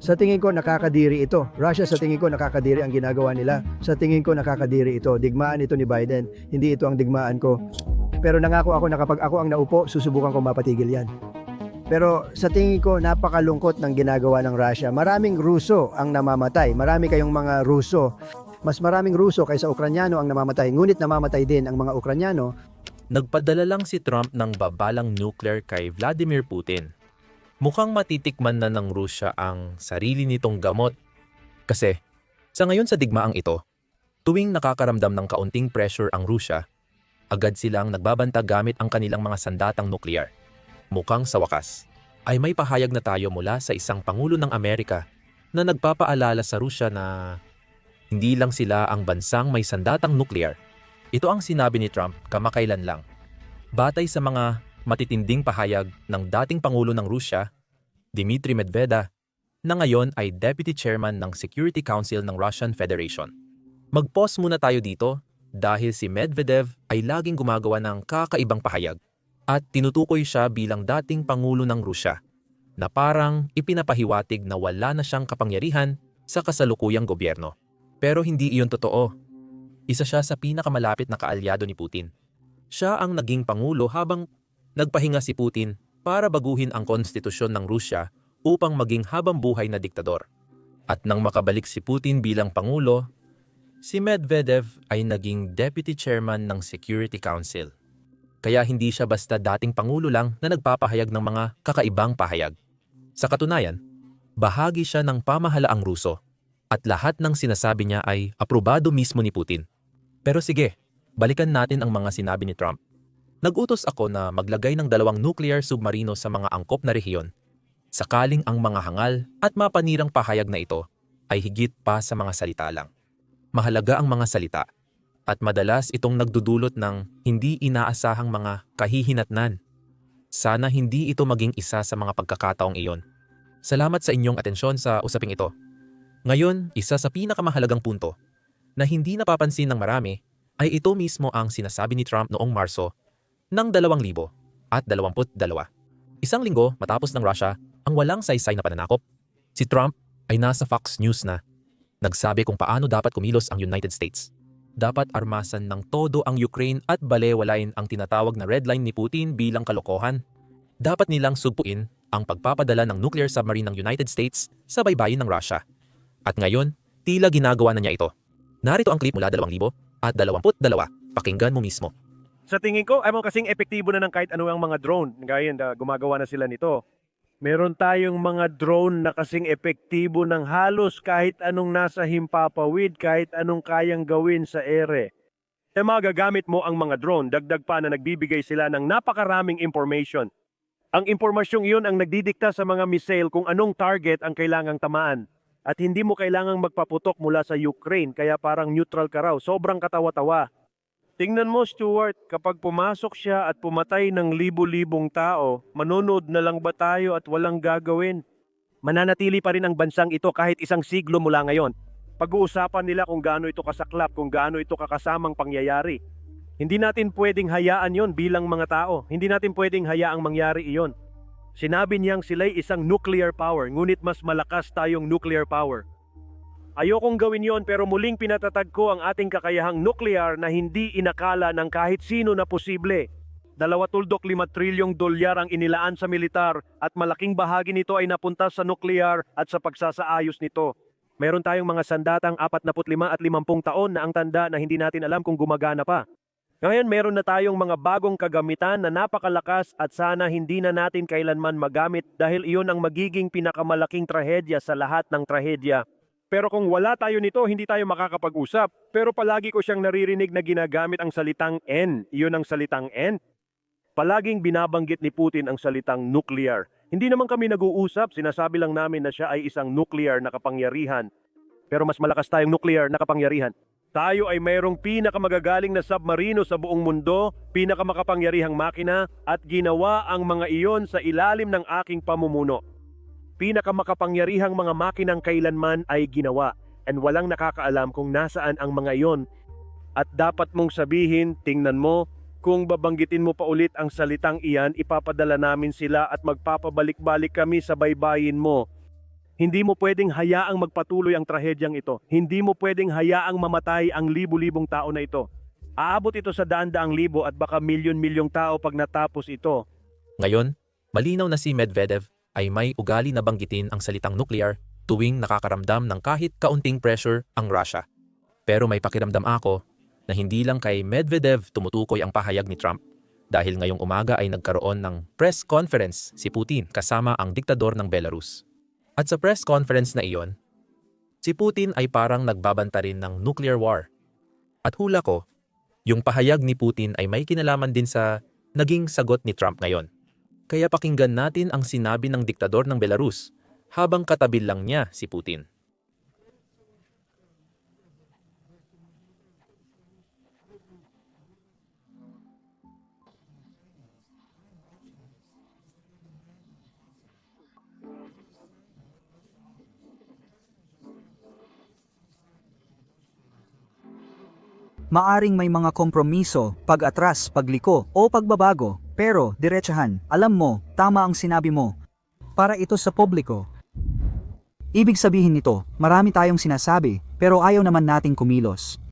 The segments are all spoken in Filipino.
Sa tingin ko nakakadiri ito. Russia sa tingin ko nakakadiri ang ginagawa nila. Sa tingin ko nakakadiri ito. Digmaan ito ni Biden. Hindi ito ang digmaan ko. Pero nangako ako na kapag ako ang naupo, susubukan ko mapatigil yan. Pero sa tingin ko napakalungkot ng ginagawa ng Russia. Maraming Ruso ang namamatay. Marami kayong mga Ruso. Mas maraming Ruso kaysa Ukranyano ang namamatay. Ngunit namamatay din ang mga Ukranyano Nagpadala lang si Trump ng babalang nuclear kay Vladimir Putin. Mukhang matitikman na ng Rusya ang sarili nitong gamot. Kasi, sa ngayon sa digmaang ito, tuwing nakakaramdam ng kaunting pressure ang Rusya, agad silang nagbabanta gamit ang kanilang mga sandatang nuklear. Mukhang sa wakas, ay may pahayag na tayo mula sa isang Pangulo ng Amerika na nagpapaalala sa Rusya na hindi lang sila ang bansang may sandatang nuklear. Ito ang sinabi ni Trump kamakailan lang. Batay sa mga matitinding pahayag ng dating Pangulo ng Rusya, Dmitry Medvedev, na ngayon ay Deputy Chairman ng Security Council ng Russian Federation. Mag-pause muna tayo dito dahil si Medvedev ay laging gumagawa ng kakaibang pahayag at tinutukoy siya bilang dating Pangulo ng Rusya na parang ipinapahiwatig na wala na siyang kapangyarihan sa kasalukuyang gobyerno. Pero hindi iyon totoo. Isa siya sa pinakamalapit na kaalyado ni Putin. Siya ang naging pangulo habang nagpahinga si Putin para baguhin ang konstitusyon ng Rusya upang maging habang buhay na diktador. At nang makabalik si Putin bilang pangulo, si Medvedev ay naging deputy chairman ng Security Council. Kaya hindi siya basta dating pangulo lang na nagpapahayag ng mga kakaibang pahayag. Sa katunayan, bahagi siya ng pamahalaang Ruso at lahat ng sinasabi niya ay aprobado mismo ni Putin. Pero sige, balikan natin ang mga sinabi ni Trump. Nagutos ako na maglagay ng dalawang nuclear submarino sa mga angkop na rehiyon. Sakaling ang mga hangal at mapanirang pahayag na ito ay higit pa sa mga salita lang. Mahalaga ang mga salita at madalas itong nagdudulot ng hindi inaasahang mga kahihinatnan. Sana hindi ito maging isa sa mga pagkakataong iyon. Salamat sa inyong atensyon sa usaping ito. Ngayon, isa sa pinakamahalagang punto na hindi napapansin ng marami ay ito mismo ang sinasabi ni Trump noong Marso ng 2022. Isang linggo matapos ng Russia ang walang saysay na pananakop, si Trump ay nasa Fox News na nagsabi kung paano dapat kumilos ang United States. Dapat armasan ng todo ang Ukraine at balewalain ang tinatawag na red line ni Putin bilang kalokohan. Dapat nilang sugpuin ang pagpapadala ng nuclear submarine ng United States sa baybayin ng Russia. At ngayon, tila ginagawa na niya ito. Narito ang clip mula 2000 at 22. Pakinggan mo mismo. Sa tingin ko, ay mo kasing epektibo na ng kahit ano ang mga drone. Gaya na gumagawa na sila nito. Meron tayong mga drone na kasing epektibo ng halos kahit anong nasa himpapawid, kahit anong kayang gawin sa ere. E magagamit mo ang mga drone, dagdag pa na nagbibigay sila ng napakaraming information. Ang impormasyong iyon ang nagdidikta sa mga missile kung anong target ang kailangang tamaan. At hindi mo kailangang magpaputok mula sa Ukraine, kaya parang neutral ka raw. Sobrang katawa-tawa. Tingnan mo, Stuart, kapag pumasok siya at pumatay ng libu-libong tao, manonood na lang ba tayo at walang gagawin? Mananatili pa rin ang bansang ito kahit isang siglo mula ngayon. Pag-uusapan nila kung gaano ito kasaklap, kung gaano ito kakasamang pangyayari. Hindi natin pwedeng hayaan yon bilang mga tao. Hindi natin pwedeng hayaang mangyari iyon. Sinabi niyang sila'y isang nuclear power, ngunit mas malakas tayong nuclear power. Ayokong gawin yon pero muling pinatatag ko ang ating kakayahang nuclear na hindi inakala ng kahit sino na posible. Dalawatuldok lima trilyong dolyar ang inilaan sa militar at malaking bahagi nito ay napunta sa nuclear at sa pagsasaayos nito. Meron tayong mga sandatang 45 at 50 taon na ang tanda na hindi natin alam kung gumagana pa. Ngayon meron na tayong mga bagong kagamitan na napakalakas at sana hindi na natin kailanman magamit dahil iyon ang magiging pinakamalaking trahedya sa lahat ng trahedya. Pero kung wala tayo nito, hindi tayo makakapag-usap. Pero palagi ko siyang naririnig na ginagamit ang salitang N. Iyon ang salitang N. Palaging binabanggit ni Putin ang salitang nuclear. Hindi naman kami nag-uusap, sinasabi lang namin na siya ay isang nuclear na kapangyarihan. Pero mas malakas tayong nuclear na kapangyarihan. Tayo ay mayroong pinakamagagaling na submarino sa buong mundo, pinakamakapangyarihang makina, at ginawa ang mga iyon sa ilalim ng aking pamumuno. Pinakamakapangyarihang mga makinang kailanman ay ginawa, and walang nakakaalam kung nasaan ang mga iyon. At dapat mong sabihin, tingnan mo, kung babanggitin mo pa ulit ang salitang iyan, ipapadala namin sila at magpapabalik-balik kami sa baybayin mo. Hindi mo pwedeng hayaang magpatuloy ang trahedyang ito. Hindi mo pwedeng hayaang mamatay ang libu-libong tao na ito. Aabot ito sa daan-daang libo at baka milyon-milyong tao pag natapos ito. Ngayon, malinaw na si Medvedev ay may ugali na banggitin ang salitang nuclear tuwing nakakaramdam ng kahit kaunting pressure ang Russia. Pero may pakiramdam ako na hindi lang kay Medvedev tumutukoy ang pahayag ni Trump dahil ngayong umaga ay nagkaroon ng press conference si Putin kasama ang diktador ng Belarus. At sa press conference na iyon, si Putin ay parang nagbabanta rin ng nuclear war. At hula ko, yung pahayag ni Putin ay may kinalaman din sa naging sagot ni Trump ngayon. Kaya pakinggan natin ang sinabi ng diktador ng Belarus habang katabi lang niya si Putin. Maaring may mga kompromiso, pag-atras, pagliko, o pagbabago, pero diretsahan, alam mo, tama ang sinabi mo. Para ito sa publiko. Ibig sabihin nito, marami tayong sinasabi, pero ayaw naman nating kumilos.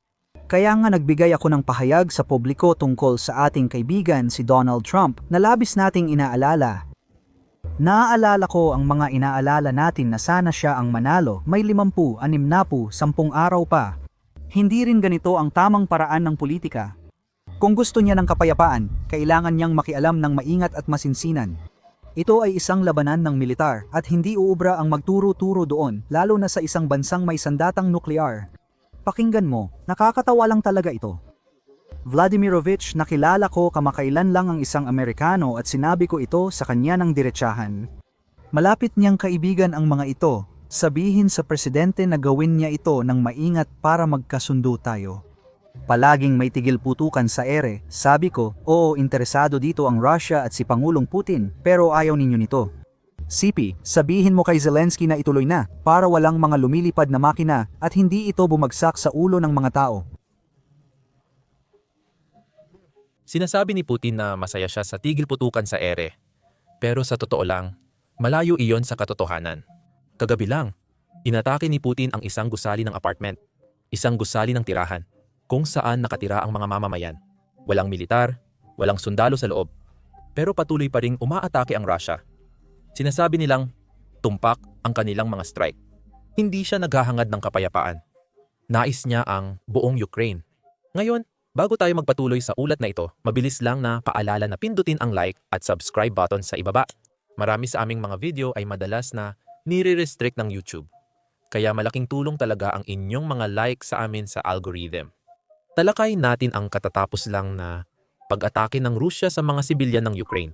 Kaya nga nagbigay ako ng pahayag sa publiko tungkol sa ating kaibigan si Donald Trump na labis nating inaalala. Naaalala ko ang mga inaalala natin na sana siya ang manalo, may limampu, animnapu, sampung araw pa, hindi rin ganito ang tamang paraan ng politika. Kung gusto niya ng kapayapaan, kailangan niyang makialam ng maingat at masinsinan. Ito ay isang labanan ng militar at hindi uubra ang magturo-turo doon lalo na sa isang bansang may sandatang nuklear. Pakinggan mo, nakakatawa lang talaga ito. Vladimirovich, nakilala ko kamakailan lang ang isang Amerikano at sinabi ko ito sa kanya ng diretsahan. Malapit niyang kaibigan ang mga ito, Sabihin sa presidente na gawin niya ito ng maingat para magkasundo tayo. Palaging may tigil putukan sa ere, sabi ko, oo interesado dito ang Russia at si Pangulong Putin, pero ayaw ninyo nito. CP, sabihin mo kay Zelensky na ituloy na, para walang mga lumilipad na makina at hindi ito bumagsak sa ulo ng mga tao. Sinasabi ni Putin na masaya siya sa tigil putukan sa ere. Pero sa totoo lang, malayo iyon sa katotohanan. Kagabi lang, inatake ni Putin ang isang gusali ng apartment, isang gusali ng tirahan, kung saan nakatira ang mga mamamayan. Walang militar, walang sundalo sa loob, pero patuloy pa ring umaatake ang Russia. Sinasabi nilang tumpak ang kanilang mga strike. Hindi siya naghahangad ng kapayapaan. Nais niya ang buong Ukraine. Ngayon, bago tayo magpatuloy sa ulat na ito, mabilis lang na paalala na pindutin ang like at subscribe button sa ibaba. Marami sa aming mga video ay madalas na nire-restrict ng YouTube. Kaya malaking tulong talaga ang inyong mga like sa amin sa algorithm. Talakay natin ang katatapos lang na pag-atake ng Rusya sa mga sibilyan ng Ukraine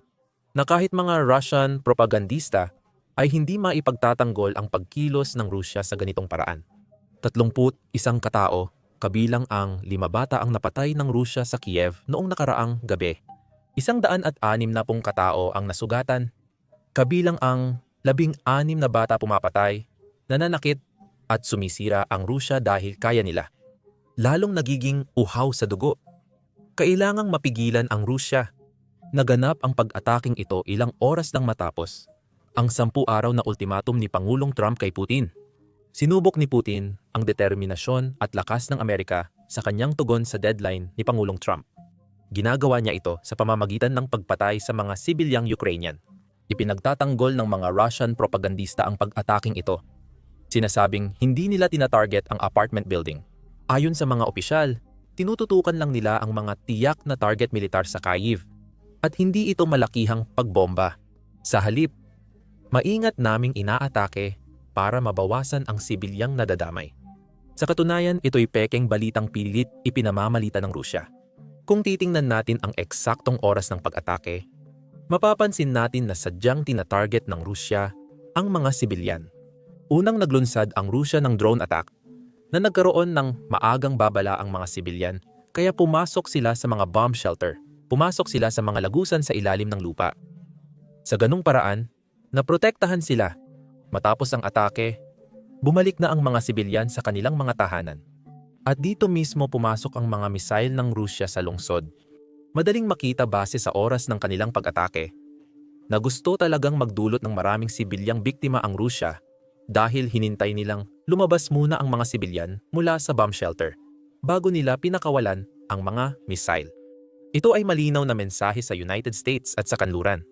na kahit mga Russian propagandista ay hindi maipagtatanggol ang pagkilos ng Rusya sa ganitong paraan. 31 isang katao, kabilang ang lima bata ang napatay ng Rusya sa Kiev noong nakaraang gabi. Isang daan at anim na pong katao ang nasugatan, kabilang ang labing anim na bata pumapatay, nananakit at sumisira ang Rusya dahil kaya nila. Lalong nagiging uhaw sa dugo. Kailangang mapigilan ang Rusya. Naganap ang pag-ataking ito ilang oras lang matapos ang sampu araw na ultimatum ni Pangulong Trump kay Putin. Sinubok ni Putin ang determinasyon at lakas ng Amerika sa kanyang tugon sa deadline ni Pangulong Trump. Ginagawa niya ito sa pamamagitan ng pagpatay sa mga sibilyang Ukrainian. Ipinagtatanggol ng mga Russian propagandista ang pag-ataking ito. Sinasabing hindi nila tinatarget ang apartment building. Ayon sa mga opisyal, tinututukan lang nila ang mga tiyak na target militar sa Kyiv at hindi ito malakihang pagbomba. Sa halip, maingat naming inaatake para mabawasan ang sibilyang nadadamay. Sa katunayan, ito'y pekeng balitang pilit ipinamamalita ng Rusya. Kung titingnan natin ang eksaktong oras ng pag-atake, mapapansin natin na sadyang tinatarget ng Rusya ang mga sibilyan. Unang naglunsad ang Rusya ng drone attack na nagkaroon ng maagang babala ang mga sibilyan kaya pumasok sila sa mga bomb shelter. Pumasok sila sa mga lagusan sa ilalim ng lupa. Sa ganung paraan, naprotektahan sila. Matapos ang atake, bumalik na ang mga sibilyan sa kanilang mga tahanan. At dito mismo pumasok ang mga misail ng Rusya sa lungsod. Madaling makita base sa oras ng kanilang pag-atake na gusto talagang magdulot ng maraming sibilyang biktima ang Rusya dahil hinintay nilang lumabas muna ang mga sibilyan mula sa bomb shelter bago nila pinakawalan ang mga missile. Ito ay malinaw na mensahe sa United States at sa kanluran.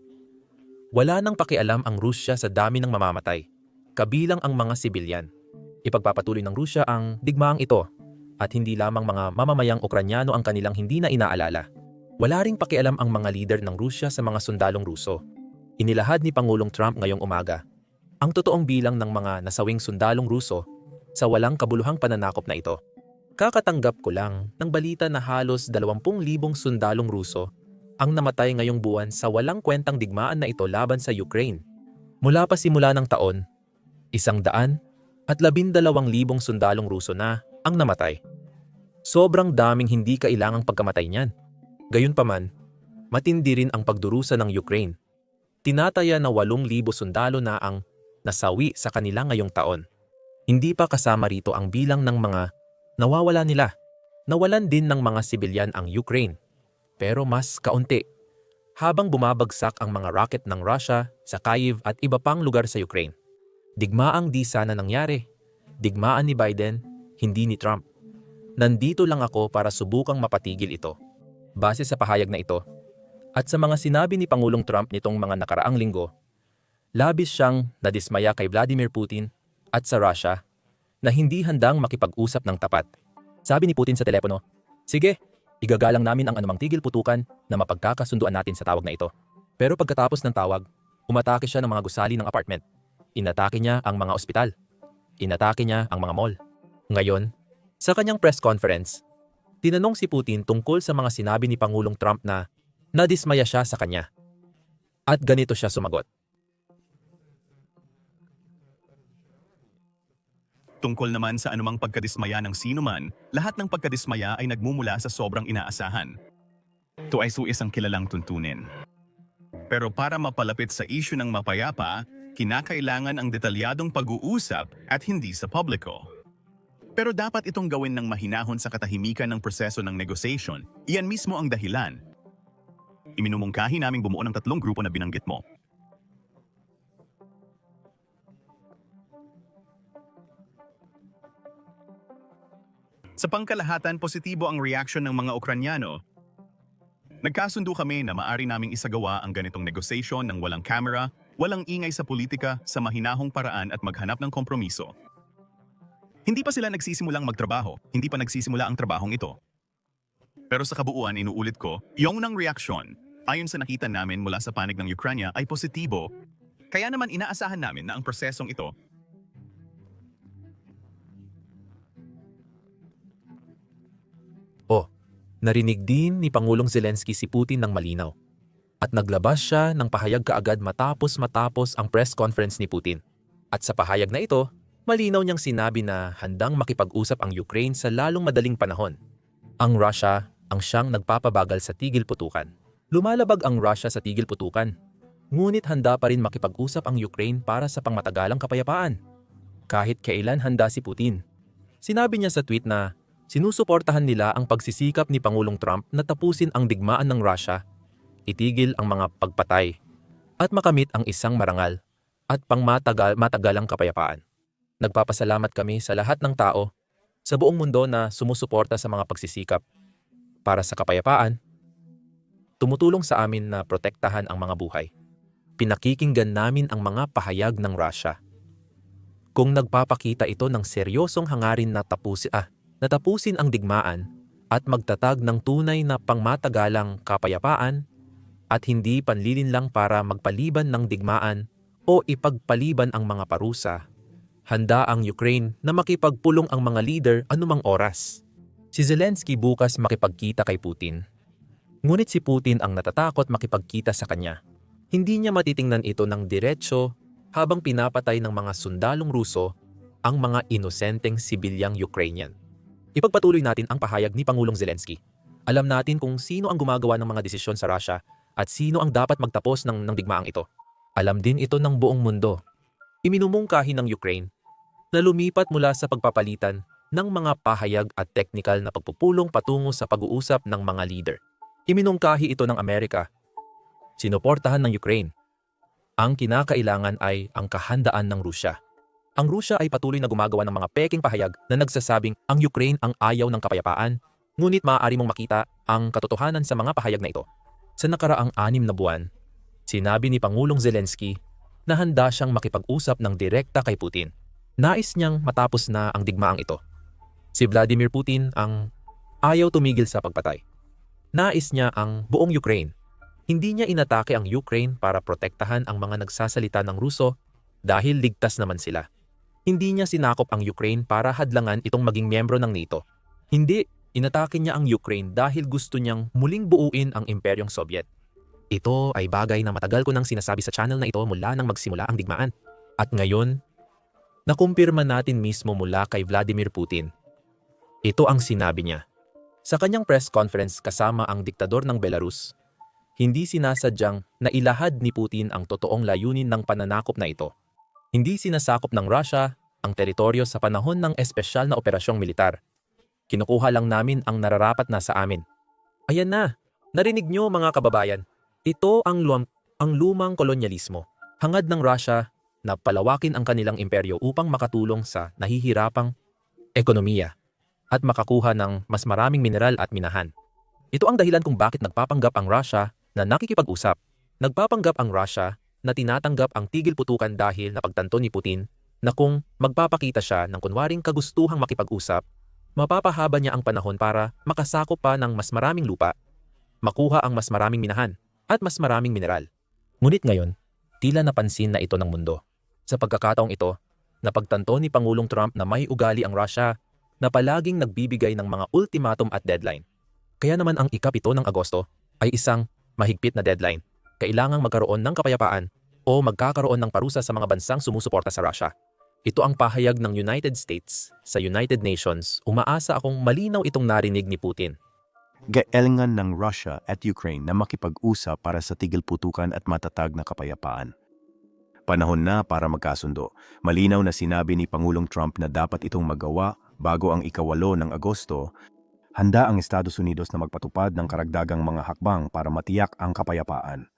Wala nang pakialam ang Rusya sa dami ng mamamatay, kabilang ang mga sibilyan. Ipagpapatuloy ng Rusya ang digmaang ito at hindi lamang mga mamamayang Ukranyano ang kanilang hindi na inaalala. Wala ring pakialam ang mga lider ng Rusya sa mga sundalong Ruso. Inilahad ni Pangulong Trump ngayong umaga ang totoong bilang ng mga nasawing sundalong Ruso sa walang kabuluhang pananakop na ito. Kakatanggap ko lang ng balita na halos 20,000 sundalong Ruso ang namatay ngayong buwan sa walang kwentang digmaan na ito laban sa Ukraine. Mula pa simula ng taon, isang daan at labindalawang libong sundalong Ruso na ang namatay. Sobrang daming hindi kailangang pagkamatay niyan. Gayunpaman, matindi rin ang pagdurusa ng Ukraine. Tinataya na 8,000 sundalo na ang nasawi sa kanila ngayong taon. Hindi pa kasama rito ang bilang ng mga nawawala nila. Nawalan din ng mga sibilyan ang Ukraine, pero mas kaunti. Habang bumabagsak ang mga rocket ng Russia sa Kyiv at iba pang lugar sa Ukraine. Digmaang di sana nangyari. Digmaan ni Biden, hindi ni Trump. Nandito lang ako para subukang mapatigil ito. Base sa pahayag na ito, at sa mga sinabi ni Pangulong Trump nitong mga nakaraang linggo, labis siyang nadismaya kay Vladimir Putin at sa Russia na hindi handang makipag-usap ng tapat. Sabi ni Putin sa telepono, Sige, igagalang namin ang anumang tigil putukan na mapagkakasunduan natin sa tawag na ito. Pero pagkatapos ng tawag, umatake siya ng mga gusali ng apartment. Inatake niya ang mga ospital. Inatake niya ang mga mall. Ngayon, sa kanyang press conference, tinanong si Putin tungkol sa mga sinabi ni Pangulong Trump na nadismaya siya sa kanya. At ganito siya sumagot. Tungkol naman sa anumang pagkadismaya ng sino man, lahat ng pagkadismaya ay nagmumula sa sobrang inaasahan. Ito ay suis ang kilalang tuntunin. Pero para mapalapit sa isyu ng mapayapa, kinakailangan ang detalyadong pag-uusap at hindi sa publiko. Pero dapat itong gawin ng mahinahon sa katahimikan ng proseso ng negotiation. Iyan mismo ang dahilan. Iminumungkahi naming bumuo ng tatlong grupo na binanggit mo. Sa pangkalahatan, positibo ang reaction ng mga Ukranyano. Nagkasundo kami na maari naming isagawa ang ganitong negotiation ng walang kamera, walang ingay sa politika, sa mahinahong paraan at maghanap ng kompromiso. Hindi pa sila nagsisimulang magtrabaho, hindi pa nagsisimula ang trabahong ito. Pero sa kabuuan, inuulit ko, yung ng reaksyon, ayon sa nakita namin mula sa panig ng Ukranya ay positibo. Kaya naman inaasahan namin na ang prosesong ito O, narinig din ni Pangulong Zelensky si Putin ng malinaw. At naglabas siya ng pahayag kaagad matapos matapos ang press conference ni Putin. At sa pahayag na ito, malinaw niyang sinabi na handang makipag-usap ang Ukraine sa lalong madaling panahon. Ang Russia ang siyang nagpapabagal sa tigil putukan. Lumalabag ang Russia sa tigil putukan. Ngunit handa pa rin makipag-usap ang Ukraine para sa pangmatagalang kapayapaan. Kahit kailan handa si Putin. Sinabi niya sa tweet na sinusuportahan nila ang pagsisikap ni Pangulong Trump na tapusin ang digmaan ng Russia, itigil ang mga pagpatay, at makamit ang isang marangal at pangmatagal matagalang kapayapaan. Nagpapasalamat kami sa lahat ng tao sa buong mundo na sumusuporta sa mga pagsisikap para sa kapayapaan, tumutulong sa amin na protektahan ang mga buhay. Pinakikinggan namin ang mga pahayag ng Russia. Kung nagpapakita ito ng seryosong hangarin na tapusin, ah, natapusin ang digmaan at magtatag ng tunay na pangmatagalang kapayapaan at hindi panlilin lang para magpaliban ng digmaan o ipagpaliban ang mga parusa. Handa ang Ukraine na makipagpulong ang mga leader anumang oras. Si Zelensky bukas makipagkita kay Putin. Ngunit si Putin ang natatakot makipagkita sa kanya. Hindi niya matitingnan ito ng diretsyo habang pinapatay ng mga sundalong Ruso ang mga inosenteng sibilyang Ukrainian. Ipagpatuloy natin ang pahayag ni Pangulong Zelensky. Alam natin kung sino ang gumagawa ng mga desisyon sa Russia at sino ang dapat magtapos ng, ng digmaang ito. Alam din ito ng buong mundo. Iminumungkahi ng Ukraine na lumipat mula sa pagpapalitan ng mga pahayag at teknikal na pagpupulong patungo sa pag-uusap ng mga leader. Iminungkahi ito ng Amerika. Sinuportahan ng Ukraine. Ang kinakailangan ay ang kahandaan ng Rusya. ang Rusya ay patuloy na gumagawa ng mga peking pahayag na nagsasabing ang Ukraine ang ayaw ng kapayapaan, ngunit maaari mong makita ang katotohanan sa mga pahayag na ito. Sa nakaraang anim na buwan, sinabi ni Pangulong Zelensky na handa siyang makipag-usap ng direkta kay Putin. Nais niyang matapos na ang digmaang ito. Si Vladimir Putin ang ayaw tumigil sa pagpatay. Nais niya ang buong Ukraine. Hindi niya inatake ang Ukraine para protektahan ang mga nagsasalita ng Ruso dahil ligtas naman sila. Hindi niya sinakop ang Ukraine para hadlangan itong maging miyembro ng NATO. Hindi, inatake niya ang Ukraine dahil gusto niyang muling buuin ang Imperyong Soviet. Ito ay bagay na matagal ko nang sinasabi sa channel na ito mula nang magsimula ang digmaan. At ngayon, nakumpirma natin mismo mula kay Vladimir Putin. Ito ang sinabi niya. Sa kanyang press conference kasama ang diktador ng Belarus, hindi sinasadyang nailahad ni Putin ang totoong layunin ng pananakop na ito. Hindi sinasakop ng Russia ang teritoryo sa panahon ng espesyal na operasyong militar. Kinukuha lang namin ang nararapat na sa amin. Ayan na, narinig niyo mga kababayan. Ito ang, luam, ang lumang kolonyalismo. Hangad ng Russia na palawakin ang kanilang imperyo upang makatulong sa nahihirapang ekonomiya at makakuha ng mas maraming mineral at minahan. Ito ang dahilan kung bakit nagpapanggap ang Russia na nakikipag-usap. Nagpapanggap ang Russia na tinatanggap ang tigil putukan dahil napagtanto ni Putin na kung magpapakita siya ng kunwaring kagustuhang makipag-usap, mapapahaba niya ang panahon para makasakop pa ng mas maraming lupa, makuha ang mas maraming minahan, at mas maraming mineral. Ngunit ngayon, tila napansin na ito ng mundo. Sa pagkakataong ito, napagtanto ni Pangulong Trump na may ugali ang Russia na palaging nagbibigay ng mga ultimatum at deadline. Kaya naman ang ikapito ng Agosto ay isang mahigpit na deadline. Kailangang magkaroon ng kapayapaan o magkakaroon ng parusa sa mga bansang sumusuporta sa Russia. Ito ang pahayag ng United States sa United Nations. Umaasa akong malinaw itong narinig ni Putin. Gaelangan ng Russia at Ukraine na makipag-usap para sa tigil putukan at matatag na kapayapaan. Panahon na para magkasundo. Malinaw na sinabi ni Pangulong Trump na dapat itong magawa bago ang ikawalo ng Agosto. Handa ang Estados Unidos na magpatupad ng karagdagang mga hakbang para matiyak ang kapayapaan.